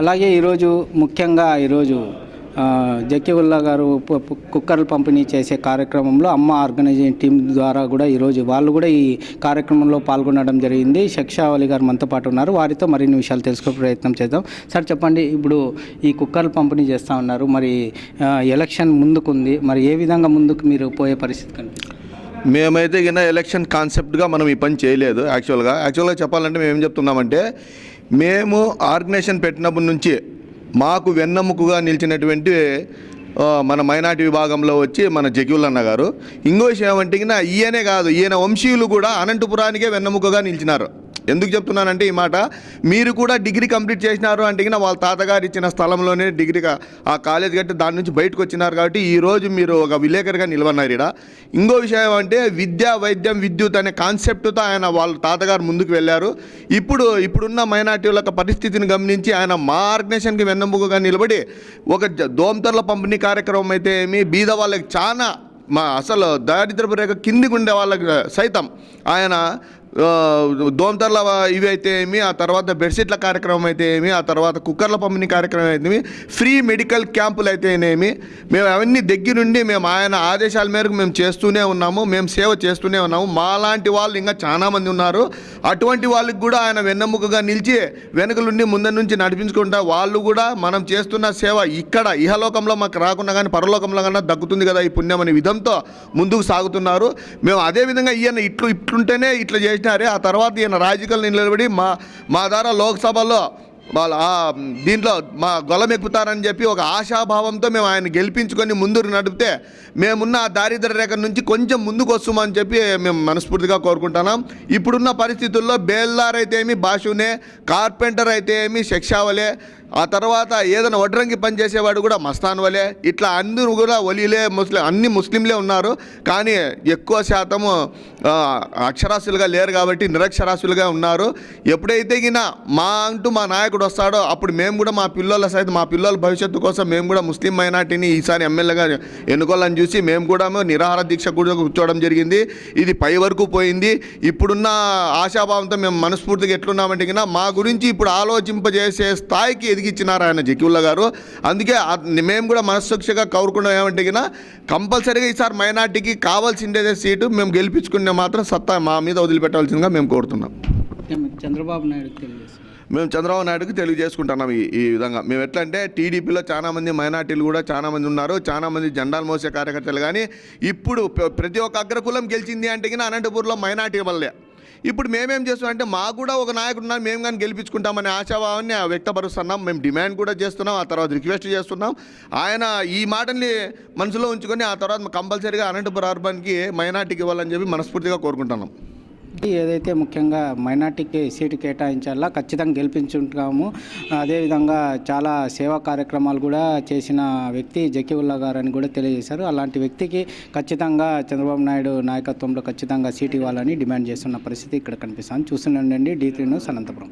అలాగే ఈరోజు ముఖ్యంగా ఈరోజు జక్కివుల్లా గారు కుక్కర్లు పంపిణీ చేసే కార్యక్రమంలో అమ్మ ఆర్గనైజింగ్ టీం ద్వారా కూడా ఈరోజు వాళ్ళు కూడా ఈ కార్యక్రమంలో పాల్గొనడం జరిగింది. శక్షావళి గారు మనతో పాటు ఉన్నారు. వారితో మరిన్ని విషయాలు తెలుసుకునే ప్రయత్నం చేద్దాం. సార్ చెప్పండి ఇప్పుడు ఈ కుక్కర్లు పంపిణీ చేస్తూ ఉన్నారు. మరి ఎలక్షన్ ముందుకుంది. మరి ఏ విధంగా ముందుకు మీరు పోయే పరిస్థితి కనిపిస్తుంది? మేమైతే కింద ఎలక్షన్ కాన్సెప్ట్గా మనం ఈ పని చేయలేదు యాక్చువల్గా. యాక్చువల్గా చెప్పాలంటే మేము ఏం చెప్తున్నామంటే మేము ఆర్గనైజేషన్ పెట్టినప్పటి నుంచి మాకు వెన్నెముకగా నిలిచినటువంటి మన మైనార్టీ విభాగంలో వచ్చి మన జగ్యుల్ అన్న గారు. ఇంకో విషయం ఏమంటే ఈయనే కాదు ఈయన వంశీయులు కూడా అనంతపురానికే వెన్నెముకగా నిలిచినారు. ఎందుకు చెప్తున్నానంటే ఈ మాట మీరు కూడా డిగ్రీ కంప్లీట్ చేసినారు అంటే వాళ్ళ తాతగారు ఇచ్చిన స్థలంలోనే డిగ్రీగా ఆ కాలేజ్ కట్టి దాని నుంచి బయటకు వచ్చినారు కాబట్టి ఈ రోజు మీరు ఒక విలేకరిగా నిలవన్నారు ఇక్కడ ఇంకో విషయం అంటే విద్య వైద్యం విద్యుత్ అనే కాన్సెప్ట్తో ఆయన వాళ్ళ తాతగారు ముందుకు వెళ్ళారు. ఇప్పుడు ఇప్పుడున్న మైనార్టీల యొక్క పరిస్థితిని గమనించి ఆయన మా ఆర్గనైజేషన్కి వెన్నెముకగా నిలబడి ఒక దోమతర్ల పంపిణీ కార్యక్రమం అయితే ఏమి బీద వాళ్ళకి చాలా మా అసలు దారిద్రపు రేఖ కిందికి ఉండే వాళ్ళకి సైతం ఆయన దోమతర్ల ఇవి అయితే ఏమి ఆ తర్వాత బెడ్షీట్ల కార్యక్రమం అయితే ఏమి ఆ తర్వాత కుక్కర్ల పంపిణీ కార్యక్రమం అయితే ఏమి ఫ్రీ మెడికల్ క్యాంపులు అయితేనేమి మేము అవన్నీ దగ్గరుండి మేము ఆయన ఆదేశాల మేరకు మేము చేస్తూనే ఉన్నాము మేము సేవ చేస్తూనే ఉన్నాము. మాలాంటి వాళ్ళు ఇంకా చాలామంది ఉన్నారు. అటువంటి వాళ్ళకి కూడా ఆయన వెన్నెముకగా నిలిచి వెనుకలుండి ముందర నుంచి నడిపించుకుంటా వాళ్ళు కూడా మనం చేస్తున్న సేవ ఇక్కడ ఇహలోకంలో మాకు రాకుండా కానీ పరలోకంలో కన్నా దక్కుతుంది కదా ఈ పుణ్యం అనే విధంతో ముందుకు సాగుతున్నారు. మేము అదే విధంగా ఈయన ఇట్లు ఇట్లుంటేనే ఇట్లా చేసి పెట్టినారే. ఆ తర్వాత ఈయన రాజకీయాలు నిలబడి మా మా ద్వారా లోక్సభలో వాళ్ళు ఆ దీంట్లో మా గొలం ఎక్కుతారని చెప్పి ఒక ఆశాభావంతో మేము ఆయన గెలిపించుకొని ముందుకు నడిపితే మేమున్న ఆ దారిద్ర రేఖ నుంచి కొంచెం ముందుకు వస్తామని చెప్పి మేము మనస్ఫూర్తిగా కోరుకుంటున్నాం. ఇప్పుడున్న పరిస్థితుల్లో బేల్దార్ అయితే ఏమి బాషునే కార్పెంటర్ అయితే ఏమి శిక్షావలే ఆ తర్వాత ఏదైనా వడ్రంగి పని చేసేవాడు కూడా మస్తాన్ వలే. ఇట్లా అందరూ కూడా ఒలిలే ముస్లిం అన్ని ముస్లింలే ఉన్నారు. కానీ ఎక్కువ శాతము అక్షరాస్యులుగా లేరు కాబట్టి నిరక్షరాస్యులుగా ఉన్నారు. ఎప్పుడైతే గిన మా అంటూ మా నాయకుడు వస్తాడో అప్పుడు మేము కూడా మా పిల్లల సైతం మా పిల్లల భవిష్యత్తు కోసం మేము కూడా ముస్లిం మైనార్టీని ఈసారి ఎమ్మెల్యేగా ఎన్నుకోవాలని చూసి మేము కూడా నిరాహార దీక్ష కూడా కూర్చోవడం జరిగింది. ఇది పై వరకు పోయింది. ఇప్పుడున్న ఆశాభావంతో మేము మనస్ఫూర్తిగా ఎట్లున్నామంటే మా గురించి ఇప్పుడు ఆలోచింపజేసే స్థాయికి ఎదిగిచ్చినారు ఆయన జకీవుల్లా గారు. అందుకే మేము కూడా మనస్సాక్షిగా కోరుకున్నాం ఏమంటే కంపల్సరీగా ఈసారి మైనార్టీకి కావాల్సిందే సీటు మేము గెలిపించుకునే మాత్రం సత్తా మా మీద వదిలిపెట్టాల్సిందిగా మేము కోరుతున్నాం. చంద్రబాబు నాయుడు మేము చంద్రబాబు నాయుడుకి తెలియజేసుకుంటున్నాం ఈ ఈ విధంగా. మేము ఎట్లా అంటే టీడీపీలో చాలా మంది మైనార్టీలు కూడా చాలా మంది ఉన్నారు చాలా మంది జెండాలు మోసే కార్యకర్తలు కానీ ఇప్పుడు ప్ర- ప్రతి ఒక్క అగ్రకులం గెలిచింది అంటే అనంతపూర్లో మైనార్టీ వల్లే. ఇప్పుడు మేమేం చేస్తున్నాం అంటే మాకు కూడా ఒక నాయకుడు ఉన్నారు మేము కానీ గెలిపించుకుంటామనే ఆశాభావాన్ని వ్యక్తపరుస్తున్నాం. మేము డిమాండ్ కూడా చేస్తున్నాం ఆ తర్వాత రిక్వెస్ట్ చేస్తున్నాం. ఆయన ఈ మాటని మనసులో ఉంచుకొని ఆ తర్వాత కంపల్సరీగా అనంతపురం అర్బన్కి మైనార్టీకి ఇవ్వాలని చెప్పి మనస్ఫూర్తిగా కోరుకుంటున్నాం. ఏదైతే ముఖ్యంగా మైనార్టీకి సీటు కేటాయించాలా ఖచ్చితంగా గెలిపించుంటాము. అదేవిధంగా చాలా సేవా కార్యక్రమాలు కూడా చేసిన వ్యక్తి జకీవుల్లా గారు అని కూడా తెలియజేశారు. అలాంటి వ్యక్తికి ఖచ్చితంగా చంద్రబాబు నాయుడు నాయకత్వంలో ఖచ్చితంగా సీటు ఇవ్వాలని డిమాండ్ చేస్తున్న పరిస్థితి ఇక్కడ కనిపిస్తుంది. చూస్తుండండి డీ త్రీ న్యూస్ అనంతపురం.